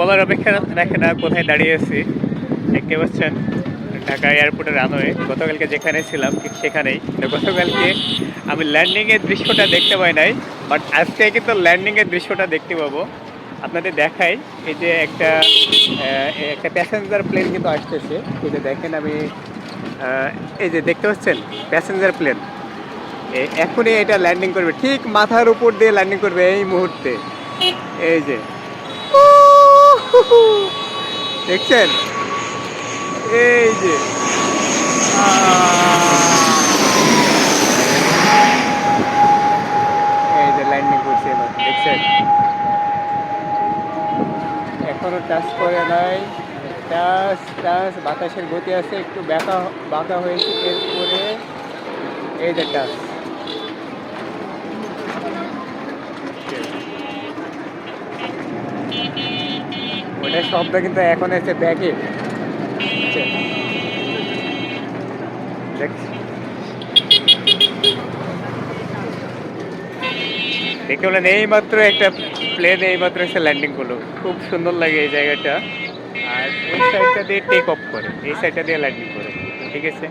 বলার অপেক্ষা রাখে না, কোথায় দাঁড়িয়ে আছি? দেখতে পাচ্ছেন, ঢাকা এয়ারপোর্টের রানওয়ে। গতকালকে যেখানে ছিলাম, ঠিক সেখানেই। তো গতকালকে আমি ল্যান্ডিংয়ের দৃশ্যটা দেখতে পাই নাই বাট আজকে কিন্তু ল্যান্ডিংয়ের দৃশ্যটা দেখতে পাবো। আপনাদের দেখাই, এই যে একটা একটা প্যাসেঞ্জার প্লেন কিন্তু আসতেছে। এই যে দেখেন আমি এই যে দেখতে পাচ্ছেন প্যাসেঞ্জার প্লেন এখনই এটা ল্যান্ডিং করবে। ঠিক মাথার উপর দিয়ে ল্যান্ডিং করবে এই মুহূর্তে। এই যে। দেখছেন? এই যে। এই যে ল্যান্ডিং করছে এবার, দেখছেন? এখনও টাচ করে নাই। টাচ টাচ বাতাসের গতি আছে, একটু ব্যাকা বাঁকা হয়েছে, এরপরে এই যে টাচ ওটার শব্দ কিন্তু এখন এসে ব্যাকে দেখতে পেলেন এইমাত্র একটা প্লেন এইমাত্র এসে ল্যান্ডিং করল। খুব সুন্দর লাগে এই জায়গাটা। আর ওই সাইডটা দিয়ে টেক অফ করে, এই সাইডটা দিয়ে ল্যান্ডিং করে, ঠিক আছে?